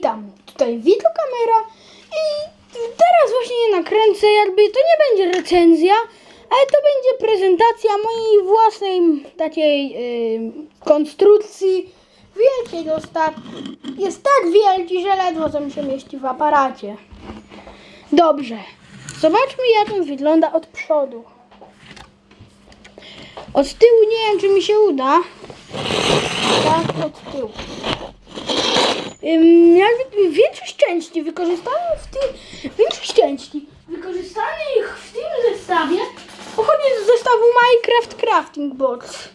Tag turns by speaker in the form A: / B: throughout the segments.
A: witam. Tutaj wideokamera i teraz właśnie nakręcę, jakby to nie będzie recenzja, ale to będzie prezentacja mojej własnej takiej y, konstrukcji wielkiego statku. Jest tak wielki, że ledwo mi się mieści w aparacie. Dobrze, zobaczmy jak on wygląda od przodu. Od tyłu nie wiem, czy mi się uda. Tak, od tyłu. Jakby większość części wykorzystanych w tym, większość części w tym zestawie pochodzi z zestawu Minecraft Crafting Box.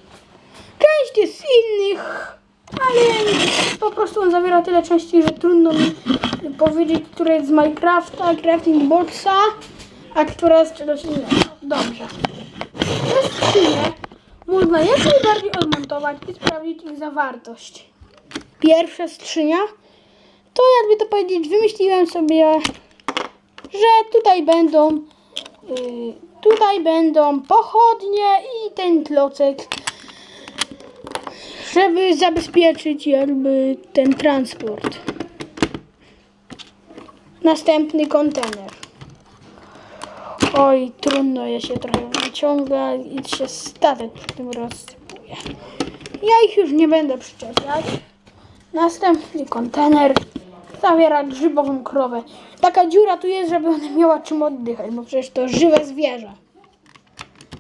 A: Część jest z innych, ale po prostu on zawiera tyle części, że trudno mi powiedzieć, która jest z Minecrafta Crafting Boxa, a która jest czegoś innego. Dobrze. Te skrzynie można jak najbardziej odmontować i sprawdzić ich zawartość pierwsza skrzynia, to jakby to powiedzieć, wymyśliłem sobie, że tutaj będą y, tutaj będą pochodnie i ten klocek, żeby zabezpieczyć jakby ten transport. Następny kontener. Oj, trudno je się trochę wyciąga i się statek przy tym rozsypuje. Ja ich już nie będę przyczepiać. Następny kontener zawiera grzybową krowę. Taka dziura tu jest, żeby ona miała czym oddychać, bo przecież to żywe zwierzę.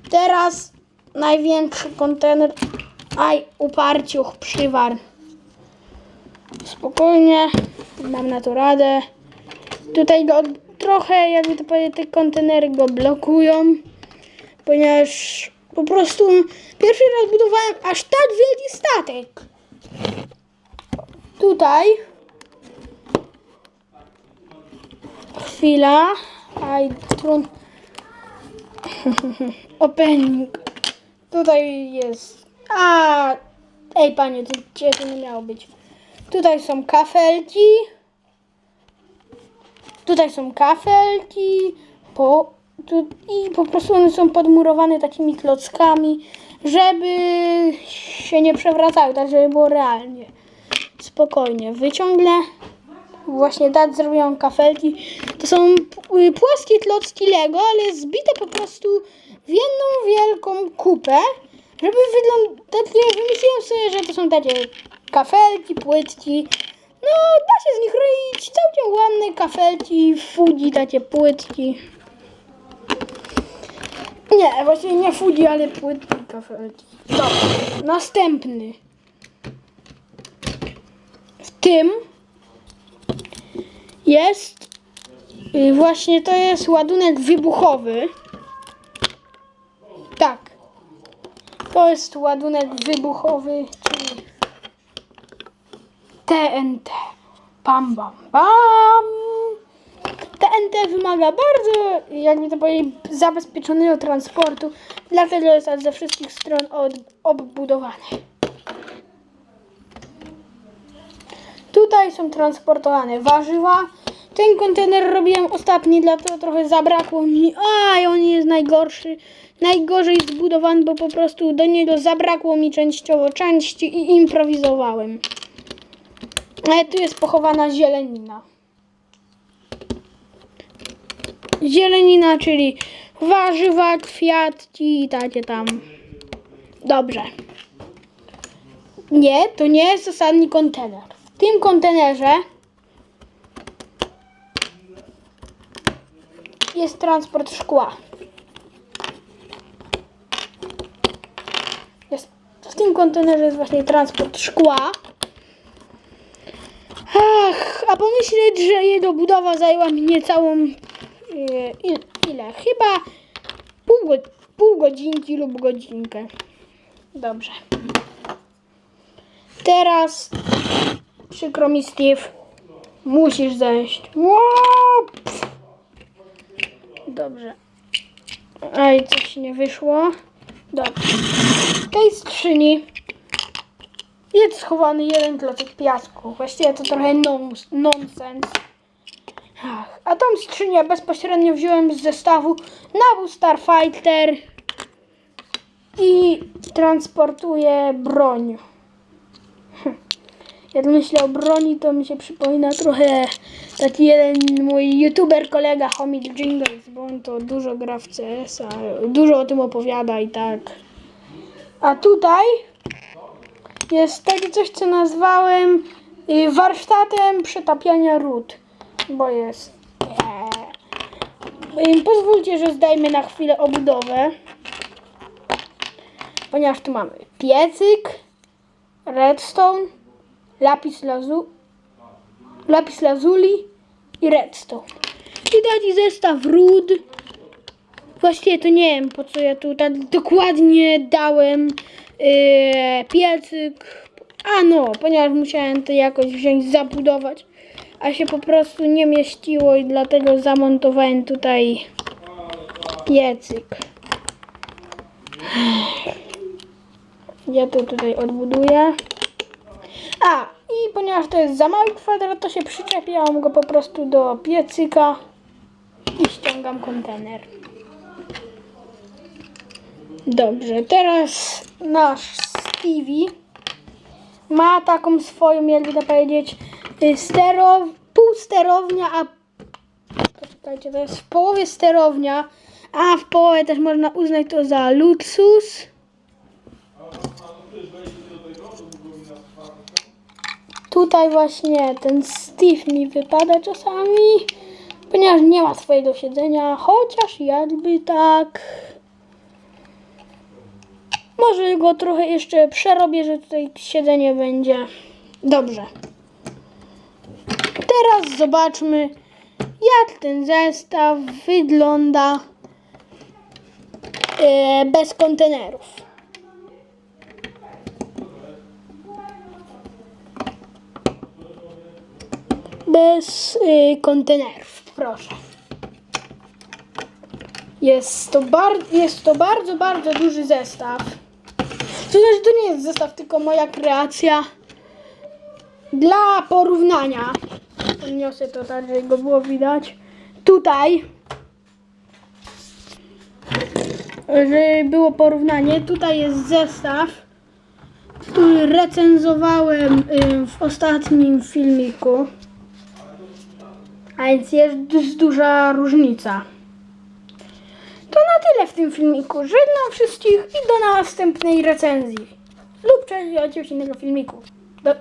A: Teraz największy kontener. Aj, uparciuch, przywar. Spokojnie, mam na to radę. Tutaj go trochę, jakby to powiedzieć, te kontenery go blokują, ponieważ po prostu pierwszy raz budowałem aż tak wielki statek tutaj. Chwila. Aj, trun. Opening. Tutaj jest. A, ej panie, to gdzie to nie miało być? Tutaj są kafelki. Tutaj są kafelki. Po, tu, I po prostu one są podmurowane takimi klockami, żeby się nie przewracały, tak żeby było realnie spokojnie wyciągnę. Właśnie tak zrobiłam kafelki. To są y, płaskie klocki Lego, ale zbite po prostu w jedną wielką kupę, żeby wyglądać. Wymyśliłem sobie, że to są takie kafelki, płytki. No, da się z nich robić całkiem ładne kafelki, fudzi, takie płytki. Nie, właśnie nie fudzi, ale płytki, kafelki. Dobra, następny. W tym jest y, właśnie to jest ładunek wybuchowy. Tak. To jest ładunek wybuchowy, czyli TNT. Pam, bam, bam. TNT wymaga bardzo, jakby to powiedzieć, zabezpieczonego transportu, dlatego jest ze wszystkich stron od, obudowany. Tutaj są transportowane warzywa. Ten kontener robiłem ostatni, dlatego trochę zabrakło mi. Aj, on jest najgorszy. Najgorzej zbudowany, bo po prostu do niego zabrakło mi częściowo części i improwizowałem. Ale tu jest pochowana zielenina. Zielenina, czyli warzywa, kwiatki i takie tam. Dobrze. Nie, to nie jest ostatni kontener. W tym kontenerze jest transport szkła. Jest, w tym kontenerze jest właśnie transport szkła. Ach, a pomyśleć, że jego budowa zajęła mi niecałą e, ile? Chyba pół, pół godzinki lub godzinkę. Dobrze. Teraz Przykro mi, Steve. Musisz zejść. Dobrze. Aj, coś nie wyszło. Dobrze. W tej skrzyni jest schowany jeden klocek piasku. Właściwie to trochę nons nonsens. Ach, a tą skrzynię bezpośrednio wziąłem z zestawu Nabu Starfighter i transportuję broń. Jak myślę o broni, to mi się przypomina trochę taki jeden mój youtuber kolega Homid Jingles, bo on to dużo gra w CS-a, dużo o tym opowiada i tak. A tutaj jest takie coś, co nazwałem y, warsztatem przetapiania ród, bo jest... Y, Pozwólcie, że zdajmy na chwilę obudowę, ponieważ tu mamy piecyk, redstone, lapis, lazu, lapis lazuli i redstone. I taki zestaw ród. Właściwie to nie wiem po co ja tu tak dokładnie dałem yy, piecyk. A no, ponieważ musiałem to jakoś wziąć, zabudować, a się po prostu nie mieściło i dlatego zamontowałem tutaj piecyk. Ja to tutaj odbuduję. A, i ponieważ to jest za mały kwadrat, to się przyczepiałam go po prostu do piecyka i ściągam kontener. Dobrze, teraz nasz Stevie ma taką swoją, jakby to powiedzieć, y, stero, półsterownia, a poczekajcie, to jest w połowie sterownia, a w połowie też można uznać to za luksus. Tutaj właśnie ten Steve mi wypada czasami, ponieważ nie ma swojego siedzenia, chociaż jakby tak. Może go trochę jeszcze przerobię, że tutaj siedzenie będzie dobrze. Teraz zobaczmy, jak ten zestaw wygląda e, bez kontenerów. Bez y, kontenerów, proszę. Jest to, bar- jest to bardzo, bardzo duży zestaw. To znaczy, to nie jest zestaw, tylko moja kreacja. Dla porównania, podniosę to tak, żeby go było widać. Tutaj, żeby było porównanie, tutaj jest zestaw, który recenzowałem y, w ostatnim filmiku. A więc jest duża różnica. To na tyle w tym filmiku. Żegnam wszystkich i do następnej recenzji. Lub części innego filmiku. Do